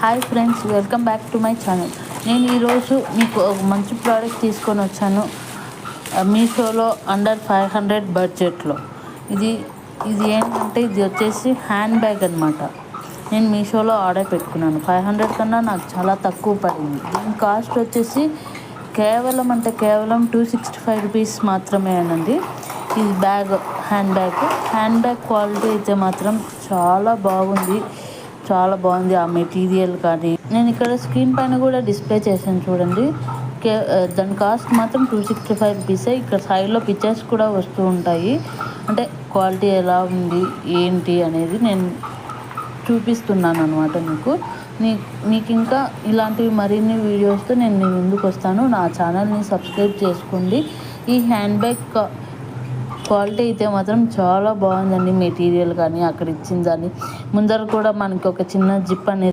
Hi friends welcome back to my channel నేను ఈరోజు మీకు ఒక మంచి ప్రోడక్ట్ తీసుకొని వచ్చాను. మీషోలో అండర్ ఫైవ్ హండ్రెడ్ బడ్జెట్లో ఇది ఇది ఏంటంటే ఇది వచ్చేసి హ్యాండ్ బ్యాగ్ అనమాట నేను మీషోలో ఆర్డర్ పెట్టుకున్నాను. ఫైవ్ హండ్రెడ్ కన్నా నాకు చాలా తక్కువ పడింది. దీని కాస్ట్ వచ్చేసి కేవలం అంటే కేవలం టూ సిక్స్టీ ఫైవ్ రూపీస్ మాత్రమే అనండి. ఇది bag hand bag hand bag quality అయితే మాత్రం చాలా బాగుంది. చాలా బాగుంది ఆ మెటీరియల్ కానీ. నేను ఇక్కడ స్క్రీన్ పైన కూడా డిస్ప్లే చేశాను చూడండి. కే దాని కాస్ట్ మాత్రం టూ సిక్స్టీ ఫైవ్ రూపీసే ఇక్కడ సైడ్లో పిక్చర్స్ కూడా వస్తూ ఉంటాయి. అంటే క్వాలిటీ ఎలా ఉంది ఏంటి అనేది నేను చూపిస్తున్నాను అనమాట మీకు. నీ మీకు ఇంకా ఇలాంటివి మరిన్ని వీడియోస్తో నేను మీ ముందుకు వస్తాను. నా ఛానల్ని సబ్స్క్రైబ్ చేసుకోండి. ఈ హ్యాండ్ బ్యాగ్ క్వాలిటీ అయితే మాత్రం చాలా బాగుందండి మెటీరియల్ కానీ అక్కడ ఇచ్చిన దాన్ని. ముందర కూడా మనకి ఒక చిన్న జిప్ అనేది